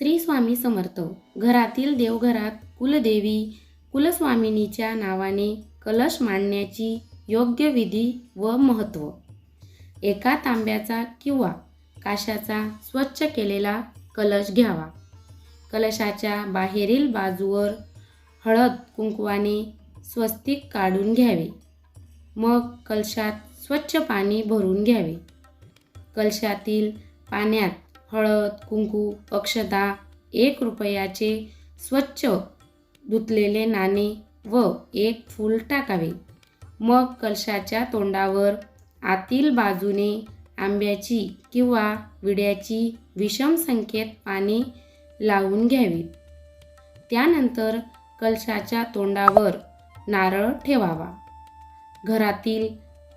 श्री स्वामी समर्थ. घरातील देवघरात कुलदेवी कुलस्वामिनीच्या नावाने कलश मांडण्याची योग्य विधी व महत्त्व एका तांब्याचा किंवा काशाचा स्वच्छ केलेला कलश घ्यावा. कलशाच्या बाहेरील बाजूवर हळद कुंकवाने स्वस्तिक काढून घ्यावे. मग कलशात स्वच्छ पाणी भरून घ्यावे. कलशातील पाण्यात हळद कुंकू अक्षता एक रुपयाचे स्वच्छ धुतलेले नाणे व एक फूल टाकावे. मग कलशाच्या तोंडावर आतील बाजूने आंब्याची किंवा विड्याची विषम संख्येत पाने लावून घ्यावी. त्यानंतर कलशाच्या तोंडावर नारळ ठेवावा. घरातील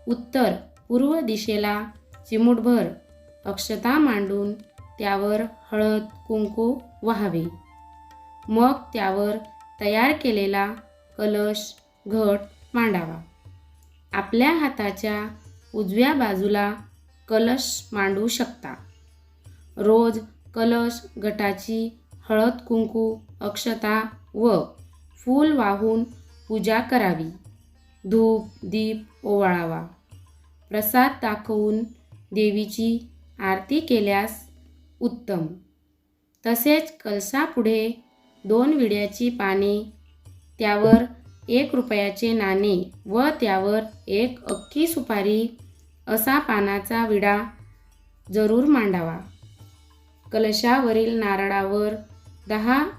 उत्तर पूर्व दिशेला चिमूटभर अक्षता मांडून त्यावर हळद कुंकू व्हावे. मग त्यावर तयार केलेला कलश घट मांडावा. आपल्या हाताच्या उजव्या बाजूला कलश मांडू शकता. रोज कलश गटाची हळद कुंकू अक्षता व फूल वाहून पूजा करावी. धूप दीप ओवाळावा. प्रसाद दाखवून देवीची आरती केल्यास उत्तम. तसेच कलसापुढे दोन विड्याची पाने त्यावर एक रुपयाचे नाणे व त्यावर एक अख्खी सुपारी असा पानाचा विडा जरूर मांडावा. कलशावरील नारळावर दहा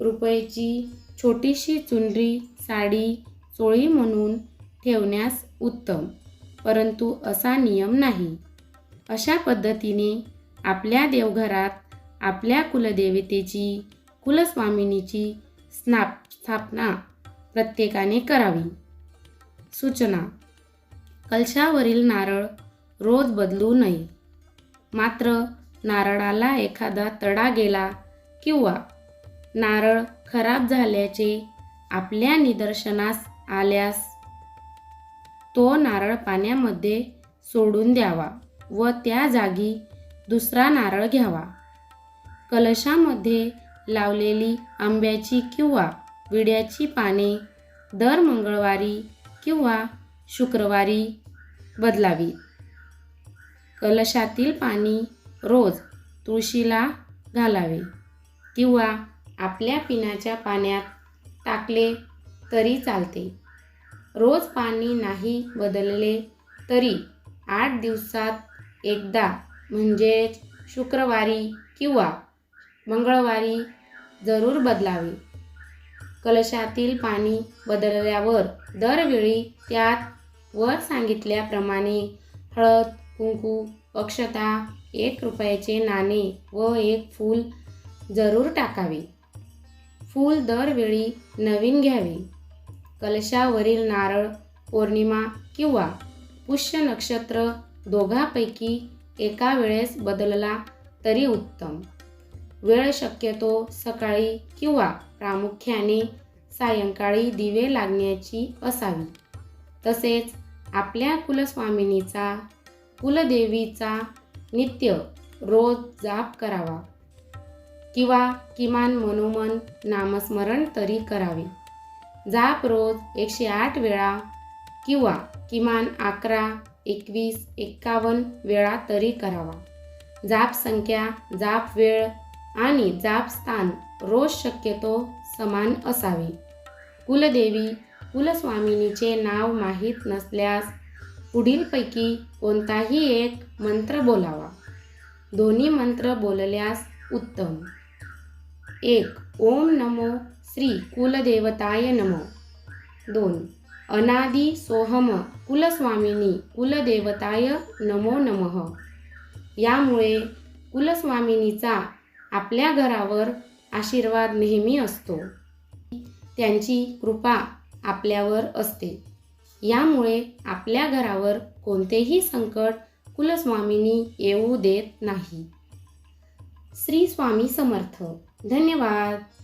रुपयाची छोटीशी चुनरी साडी चोळी म्हणून ठेवण्यास उत्तम परंतु असा नियम नाही. अशा पद्धतीने आपल्या देवघरात आपल्या कुलदेवतेची कुलस्वामिनीची स्नाप स्थापना प्रत्येकाने करावी. सूचना. कलशावरील नारळ रोज बदलू नये. मात्र नारळाला एखादा तडा गेला किंवा नारळ खराब झाल्याचे आपल्या निदर्शनास आल्यास तो नारळ पाण्यामध्ये सोडून द्यावा व त्या जागी दुसरा नारळ घ्यावा. कलशामध्ये लावलेली आंब्याची किंवा विड्याची पाने दर मंगळवारी किंवा शुक्रवारी बदलावी. कलशातील पाणी रोज तुळशीला घालावे किंवा आपल्या पिण्याच्या पाण्यात टाकले तरी चालते. रोज पाणी नाही बदलले तरी आठ दिवसात एकदा म्हणजेच शुक्रवारी किंवा मंगळवारी जरूर बदलावे. कलशातील पाणी बदलल्यावर दरवेळी त्यात वर सांगितल्याप्रमाणे हळद कुंकू अक्षता एक रुपयाचे नाणे व एक फूल जरूर टाकावे. फूल दरवेळी नवीन घ्यावे. कलशावरील नारळ पौर्णिमा किंवा पुष्य नक्षत्र दोघांपैकी एका वेळेस बदलला तरी उत्तम. वेळ शक्यतो सकाळी किंवा प्रामुख्याने सायंकाळी दिवे लागण्याची असावी. तसेच आपल्या कुलस्वामिनीचा कुलदेवीचा नित्य रोज जाप करावा किंवा किमान मनोमन नामस्मरण तरी करावे. जाप रोज एकशे आठ वेळा किंवा किमान अकरा एकवीस एक्कावन्न वेळा तरी करावा. जाप संख्या जाप वेळ आणि जाप स्थान रोज शक्यतो समान असावे. कुलदेवी कुलस्वामिनीचे नाव माहीत नसल्यास पुढीलपैकी कोणताही एक मंत्र बोलावा. दोन्ही मंत्र बोलल्यास उत्तम. एक ओम नमो श्री कुलदेवताय नमो. दोन अनादि सोहम कुलस्वामिनी कुलदेवताय नमो नमः. यामुळे कुलस्वामिनीचा आपल्या घरावर आशीर्वाद नेहमी असतो. त्यांची कृपा आपल्यावर असते. यामुळे आपल्या घरावर कोणतेही संकट कुलस्वामिनी येऊ देत नाही. श्री स्वामी समर्थ. धन्यवाद.